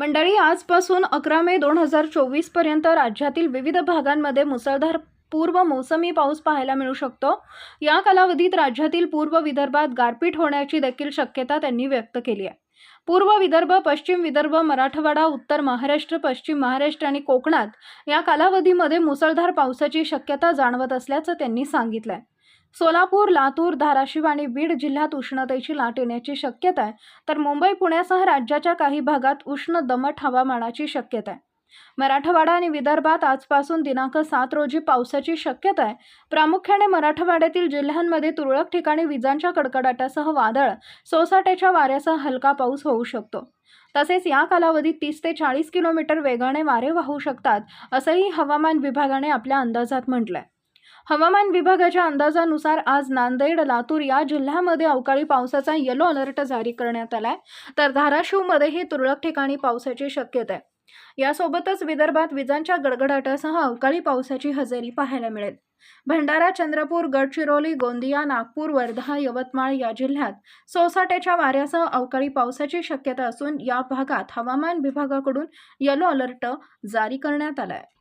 मंडळी आजपासून अकरा मे दोन हजार चोवीसपर्यंत राज्यातील विविध भागांमध्ये मुसळधार पूर्व मोसमी पाऊस पाहायला मिळू शकतो. या कालावधीत राज्यातील पूर्व विदर्भात गारपीट होण्याची देखील शक्यता त्यांनी व्यक्त केली आहे. पूर्व विदर्भ पश्चिम विदर्भ मराठवाडा उत्तर महाराष्ट्र पश्चिम महाराष्ट्र आणि कोकणात या कालावधीमध्ये मुसळधार पावसाची शक्यता जाणवत असल्याचं त्यांनी सांगितलं आहे सोलापूर लातूर धाराशिव आणि बीड जिल्ह्यात उष्णतेची लाट येण्याची शक्यता आहे. तर मुंबई पुण्यासह राज्याच्या काही भागात उष्ण दमट हवामानाची शक्यता आहे. मराठवाडा आणि विदर्भात आजपासून दिनांक सात रोजी पावसाची शक्यता आहे. प्रामुख्याने मराठवाड्यातील जिल्ह्यांमध्ये तुरळक ठिकाणी विजांच्या कडकडाटासह वादळ सोसाट्याच्या वाऱ्यासह हलका पाऊस होऊ शकतो. तसेच या कालावधीत तीस ते चाळीस किलोमीटर वेगाने वारे वाहू शकतात असंही हवामान विभागाने आपल्या अंदाजात म्हटलं आहे हवामान विभागाच्या अंदाजानुसार आज नांदेड लातूर या जिल्ह्यामध्ये अवकाळी पावसाचा येलो अलर्ट जारी करण्यात आलाय. तर धाराशिवमध्येही तुरळक ठिकाणी पावसाची शक्यता आहे. यासोबतच विदर्भात विजांच्या गडगडाटासह अवकाळी पावसाची हजेरी पाहायला मिळेल. भंडारा चंद्रपूर गडचिरोली गोंदिया नागपूर वर्धा यवतमाळ या जिल्ह्यात सोसाट्याच्या वाऱ्यासह अवकाळी पावसाची शक्यता असून या भागात हवामान विभागाकडून येलो अलर्ट जारी करण्यात आला आहे